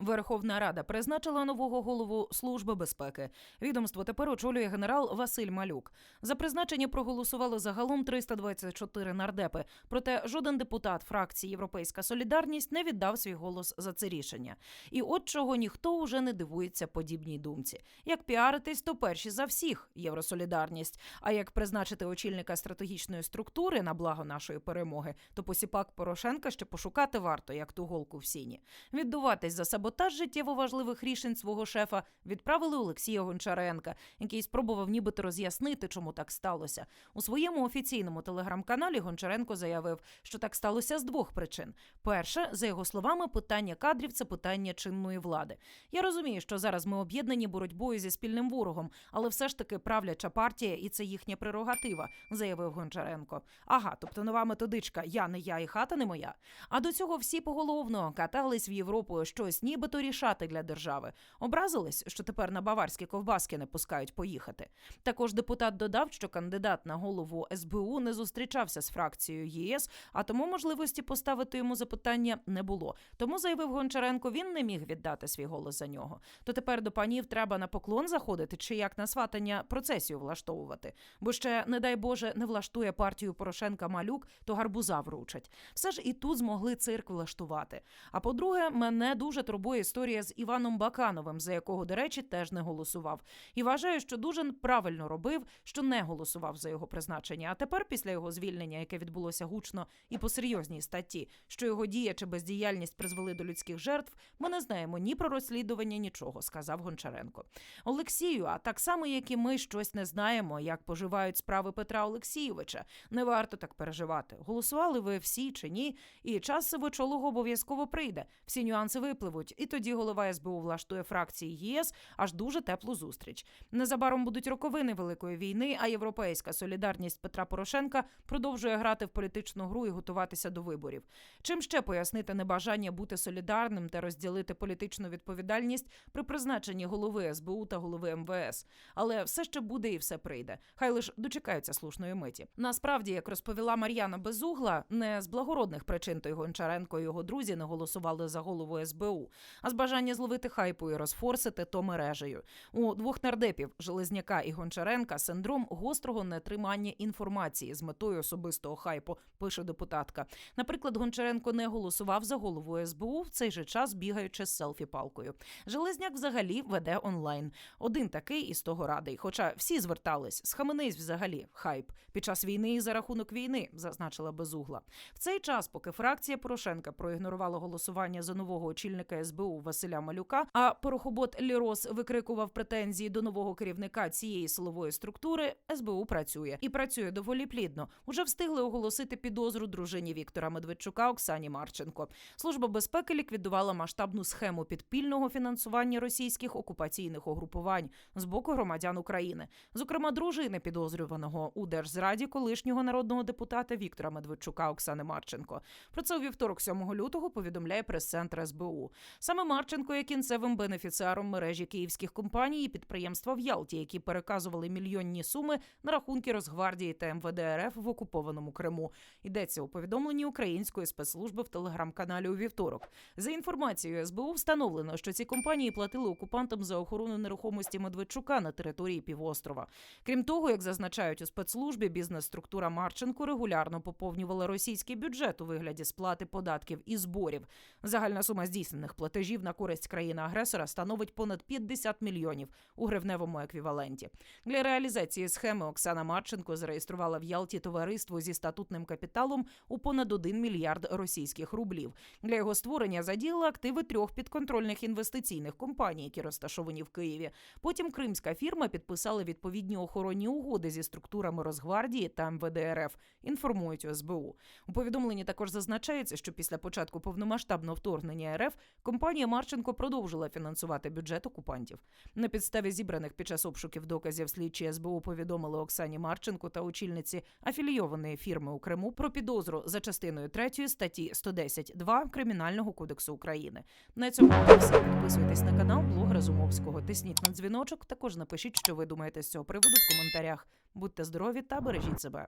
Верховна Рада призначила нового голову Служби безпеки. Відомство тепер очолює генерал Василь Малюк. За призначення проголосували загалом 324 нардепи. Проте жоден депутат фракції Європейська Солідарність не віддав свій голос за це рішення. І от чого ніхто уже не дивується подібній думці. Як піаритись, то перші за всіх Євросолідарність. А як призначити очільника стратегічної структури на благо нашої перемоги, то посіпак Порошенка ще пошукати варто, як ту голку в сіні. Віддуватись за саботаж життєво важливих рішень свого шефа відправили Олексія Гончаренка, який спробував нібито роз'яснити, чому так сталося. У своєму офіційному телеграм-каналі Гончаренко заявив, що так сталося з двох причин: перше, за його словами, питання кадрів це питання чинної влади. Я розумію, що зараз ми об'єднані боротьбою зі спільним ворогом, але все ж таки правляча партія, і це їхня прерогатива, заявив Гончаренко. Ага, тобто нова методичка Я не я і хата не моя. А до цього всі поголовно катались в Європу щось нібито рішати для держави. Образились, що тепер на баварські ковбаски не пускають поїхати. Також депутат додав, що кандидат на голову СБУ не зустрічався з фракцією ЄС, а тому можливості поставити йому запитання не було. Тому заявив Гончаренко, він не міг віддати свій голос за нього. То тепер до панів треба на поклон заходити чи як на сватання процесію влаштовувати. Бо ще, не дай Боже, не влаштує партію Порошенка малюк, то гарбуза вручать. Все ж і тут змогли цирк влаштувати. А по-друге, мене дуже турбує історія з Іваном Бакановим, за якого, до речі, теж не голосував. І вважаю, що дуже правильно робив, що не голосував за його призначення. А тепер, після його звільнення, яке відбулося гучно і по серйозній статті, що його дія чи бездіяльність призвели до людських жертв, ми не знаємо ні про розслідування, нічого, сказав Гончаренко. Олексію, а так само, як і ми щось не знаємо, як поживають справи Петра Олексійовича. Не варто так переживати. Голосували ви всі чи ні, і час сивочолого обов'язково прийде. Всі нюанси випливуть, і тоді голова СБУ влаштує фракції ЄС аж дуже теплу зустріч. Незабаром будуть роковини великої війни, а європейська солідарність Петра Порошенка продовжує грати в політичну гру і готуватися до виборів. Чим ще пояснити небажання бути солідарним та розділити політичну відповідальність при призначенні голови СБУ та голови МВС? Але все ще буде і все прийде. Хай лиш дочекаються слушної миті. Насправді, як розповіла Мар'яна Безугла, не з благородних причин той Гончаренко і його друзі не голосували за голову СБУ, а з бажання зловити хайпу і розфорсити то мережею. У двох нардепів Железняка і Гончаренка синдром гострого нетримання інформації з метою особистого хайпу, пише депутатка. Наприклад, Гончаренко не голосував за голову СБУ в цей же час, бігаючи з селфі-палкою. Железняк взагалі веде онлайн. Один такий із того радий. Хоча всі звертались, схаменись взагалі хайп під час війни і за рахунок війни, зазначила безугла. В цей час, поки фракція Порошенка проігнорувала голосування за нового очільника СБУ Василя Малюка, а порохобот Лірос викрикував претензії до нового керівника цієї силової структури. СБУ працює і працює доволі плідно. Уже встигли оголосити підозру дружині Віктора Медведчука Оксані Марченко. Служба безпеки ліквідувала масштабну схему підпільного фінансування російських окупаційних угрупувань з боку громадян України, зокрема дружини підозрюваного у держзраді колишнього народного депутата Віктора Медведчука Оксани Марченко. Про це у вівторок, 7 лютого, повідомляє прес-центр СБУ. Саме Марченко є кінцевим бенефіціаром мережі київських компаній і підприємства в Ялті, які переказували мільйонні суми на рахунки Росгвардії та МВД РФ в окупованому Криму. Йдеться у повідомленні української спецслужби в телеграм-каналі у вівторок. За інформацією СБУ встановлено, що ці компанії платили окупантам за охорону нерухомості Медведчука на території півострова. Крім того, як зазначають у спецслужбі, бізнес-структура Марченко регулярно поповнювала російський бюджет у вигляді сплати податків і зборів. Загальна сума здійснених платежів на користь країни-агресора становить понад 50 мільйонів у гривневому еквіваленті. Для реалізації схеми Оксана Марченко зареєструвала в Ялті товариство зі статутним капіталом у понад 1 мільярд російських рублів. Для його створення задіяла активи трьох підконтрольних інвестиційних компаній, які розташовані в Києві. Потім кримська фірма підписала відповідні охоронні угоди зі структурами Росгвардії та МВД РФ. Інформують СБУ. У повідомленні також зазначається, що після початку повномасштабного вторгнення РФ компанія Марченко продовжила фінансувати бюджет окупантів. На підставі зібраних під час обшуків доказів слідчі СБУ повідомили Оксані Марченко та очільниці афілійованої фірми у Криму про підозру за частиною 3 статті 110.2 Кримінального кодексу України. На цьому все. Підписуйтесь на канал Блог Разумовського. Тисніть на дзвіночок. Також напишіть, що ви думаєте з цього приводу в коментарях. Будьте здорові та бережіть себе.